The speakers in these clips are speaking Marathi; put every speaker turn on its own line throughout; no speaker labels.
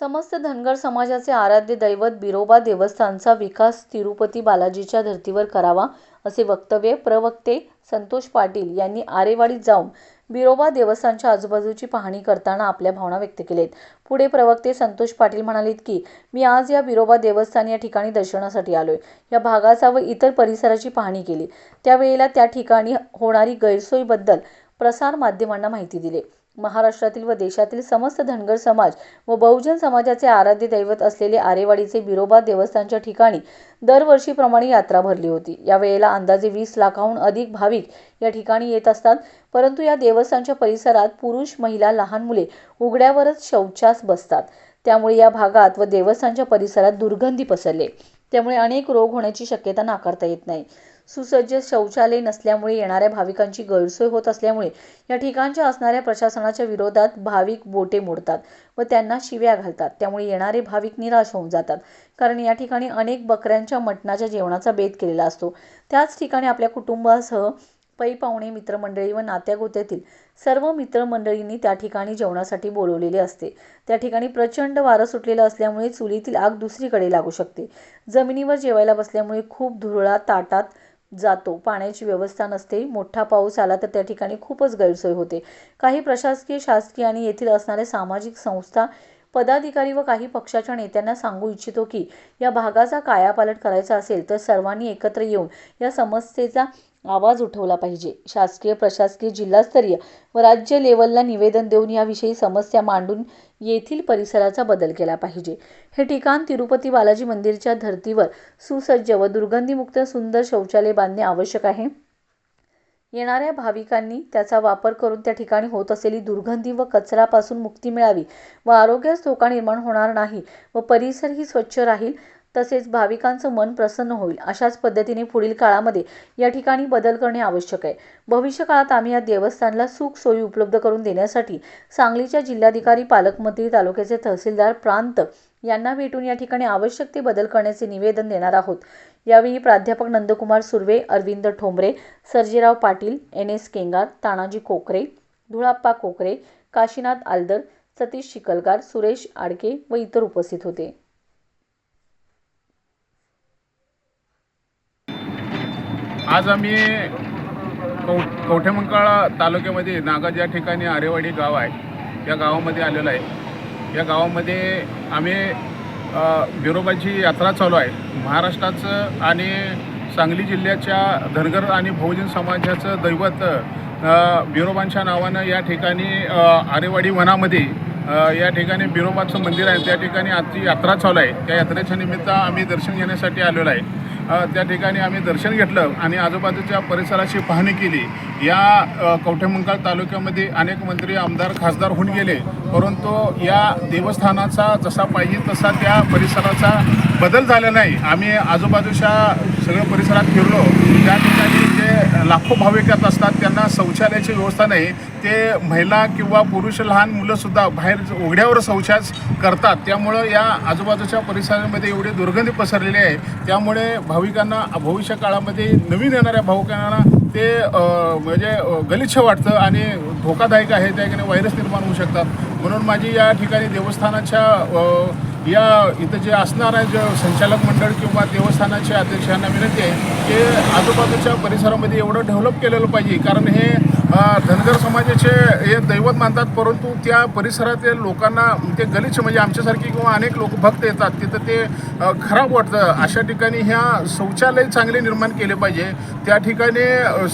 समस्त धनगर समाजाचे आराध्य दैवत बिरोबा देवस्थानचा विकास तिरुपती बालाजीच्या धर्तीवर करावा असे वक्तव्य प्रवक्ते संतोष पाटील यांनी आरेवाडीत जाऊन बिरोबा देवस्थानच्या आजूबाजूची पाहणी करताना आपल्या भावना व्यक्त केलेत. पुढे प्रवक्ते संतोष पाटील म्हणालेत की मी आज या बिरोबा देवस्थान या ठिकाणी दर्शनासाठी आलोय. या भागाचा व इतर परिसराची पाहणी केली. त्यावेळेला त्या ठिकाणी होणारी गैरसोयीबद्दल प्रसार माध्यमांना माहिती दिली. महाराष्ट्रातील व देशातील समस्त धनगर समाज व बहुजन समाजाचे आराध्य दैवत असलेले आरेवाडीचे बिरोबा देवस्थानच्या ठिकाणी दरवर्षीप्रमाणे यात्रा भरली होती. या वेळेला अंदाजे वीस लाखाहून अधिक भाविक या ठिकाणी येत असतात. परंतु या देवस्थानच्या परिसरात पुरुष महिला लहान मुले उघड्यावरच शौचास बसतात. त्यामुळे या भागात व देवस्थानच्या परिसरात दुर्गंधी पसरले. त्यामुळे अनेक रोग होण्याची शक्यता नाकारता येत नाही. सुसज्ज शौचालय नसल्यामुळे येणाऱ्या भाविकांची गैरसोय होत असल्यामुळे या ठिकाणच्या असणाऱ्या प्रशासनाच्या विरोधात भाविक बोटे मोडतात व त्यांना शिव्या घालतात. त्यामुळे येणारे भाविक निराश होऊन जातात. कारण या ठिकाणी अनेक बकऱ्यांच्या मटणाच्या जेवणाचा बेत केलेला असतो. त्याच ठिकाणी आपल्या कुटुंबासह पै पाहुणे मित्रमंडळी व नात्यागोत्यातील सर्व मित्रमंडळींनी त्या ठिकाणी जेवणासाठी बोलवलेले असते. त्या ठिकाणी प्रचंड वारं सुटलेलं असल्यामुळे चुलीतील आग दुसरीकडे लागू शकते. जमिनीवर जेवायला बसल्यामुळे खूप धुरळा ताटात जातो. पाण्याची व्यवस्था नसते. मोठा पाऊस आला तर त्या ठिकाणी खूपच गैरसोय होते. काही प्रशासकीय शासकीय आणि येथील असणाऱ्या सामाजिक संस्था पदाधिकारी व काही पक्षाच्या नेत्यांना सांगू इच्छितो की या भागाचा कायापालट करायचा असेल तर सर्वांनी एकत्र येऊन या समस्येचा आवाज उठवला पाहिजे. शासकीय प्रशासकीय जिल्हास्तरीय व राज्य लेवलला निवेदन देऊन याविषयी समस्या मांडून येथील परिसराचा बदल केला पाहिजे. हे ठिकाण तिरुपती बालाजी मंदिरच्या धर्तीवर सुसज्ज व दुर्गंधीमुक्त सुंदर शौचालय बांधणे आवश्यक आहे. येणाऱ्या भाविकांनी त्याचा वापर करून त्या ठिकाणी होत असलेली दुर्गंधी व कचरापासून मुक्ती मिळावी व आरोग्यास धोका निर्माण होणार नाही व परिसरही स्वच्छ राहील तसेच भाविकांचं मन प्रसन्न होईल अशाच पद्धतीने पुढील काळामध्ये या ठिकाणी बदल करणे आवश्यक आहे. भविष्य काळात आम्ही या देवस्थानला सुख सोयी उपलब्ध करून देण्यासाठी सांगलीच्या जिल्हाधिकारी पालकमंत्री तालुक्याचे तहसीलदार प्रांत यांना भेटून या ठिकाणी आवश्यक ते बदल करण्याचे निवेदन देणार आहोत. यावेळी प्राध्यापक नंदकुमार सुर्वे अरविंद ठोंबरे सर्जेराव पाटील एन एस केंगार तानाजी कोकरे धुळाप्पा कोकरे काशीनाथ आलदर सतीश शिकलगार सुरेश आडके व इतर उपस्थित होते.
आज आम्ही कौ कवठेमंकाळ तालुक्यामध्ये नागाज या ठिकाणी आरेवाडी गाव आहे. या गावामध्ये आलेलो आहे. या गावामध्ये आम्ही विरोबाची यात्रा चालू आहे. महाराष्ट्राचं आणि सांगली जिल्ह्याच्या धनगर आणि बहुजन समाजाचं दैवत विरोबांच्या बिरोबांच्या नावानं या ठिकाणी आरेवाडी वनामध्ये या ठिकाणी बिरोबाचं मंदिर आहे. त्या ठिकाणी आजची यात्रा चालू आहे. त्या यात्रेच्या निमित्त आम्ही दर्शन घेण्यासाठी आलेलो आहे. त्या ठिकाणी आम्ही दर्शन घेतलं आणि आजूबाजूच्या परिसराची पाहणी केली. या अ, कवठेमंकाळ तालुक्यामध्ये अनेक मंत्री आमदार खासदार होऊन गेले. परंतु या देवस्थानाचा जसा पाहिजे तसा त्या परिसराचा बदल झाला नाही. आम्ही आजूबाजूच्या सगळ्या परिसरात फिरलो. त्या ठिकाणी जे लाखो भाविकात असतात त्यांना शौचालयाची व्यवस्था नाही. ते महिला किंवा पुरुष लहान मुलंसुद्धा बाहेर उघड्यावर शौचास करतात. त्यामुळं या आजूबाजूच्या परिसरामध्ये एवढी दुर्गंधी पसरलेली आहे. त्यामुळे भाविकांना भविष्य काळामध्ये नवीन येणाऱ्या भाविकांना ते म्हणजे गलिच्छ वाटतं आणि धोकादायक आहे. त्या ठिकाणी व्हायरस निर्माण होऊ शकतात. म्हणून माझी या ठिकाणी देवस्थानाच्या या इथं जे असणार आहे जे संचालक मंडळ किंवा देवस्थानाच्या अध्यक्षांना विनंती आहे की आजूबाजूच्या परिसरामध्ये एवढं डेव्हलप केलेलं पाहिजे. कारण हे धनगर समाजाचे हे दैवत मानतात परंतु त्या परिसरातील लोकांना ते गलिच्छ म्हणजे आमच्यासारखी किंवा अनेक लोक भक्त येतात. तिथं ते खराब वाटतं अशा ठिकाणी ह्या शौचालय चांगले निर्माण केले पाहिजे. त्या ठिकाणी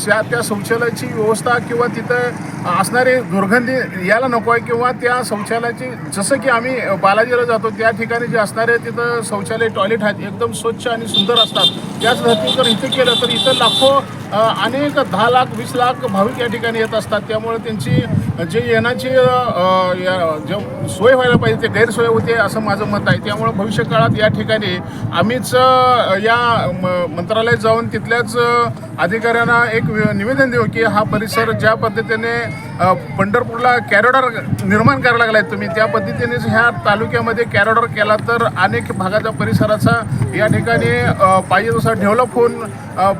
त्या त्या शौचालयाची व्यवस्था किंवा तिथं असणारे दुर्गंधी यायला नको आहे किंवा त्या शौचालयाची जसं की आम्ही बालाजीला जातो त्या ठिकाणी जे असणारे तिथं शौचालय टॉयलेट आहेत एकदम स्वच्छ आणि सुंदर असतात. त्याच धर्ती जर इथे केलं तर इथं लाखो अनेक दहा लाख वीस लाख भाविक या ठिकाणी येत असतात. त्यामुळे त्यांची जे येण्याची या- जे सोय व्हायला पाहिजे ते गैरसोय होते असं माझं मत आहे. त्यामुळे भविष्य काळात या ठिकाणी आम्हीच या म- मंत्रालयात जाऊन तिथल्याच अधिकाऱ्यांना एक वि- निवेदन देऊ की हा परिसर ज्या पद्धतीने पंढरपूरला कॅरिडॉर निर्माण करायला लागलाय तुम्ही त्या पद्धतीनेच ह्या तालुक्यामध्ये कॅरिडॉर केला तर अनेक भागाच्या परिसराचा या ठिकाणी पाहिजे तसा डेव्हलप होऊन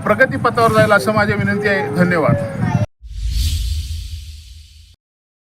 प्रगतीपथावर जाईल असं माझी विनंती आहे. धन्यवाद.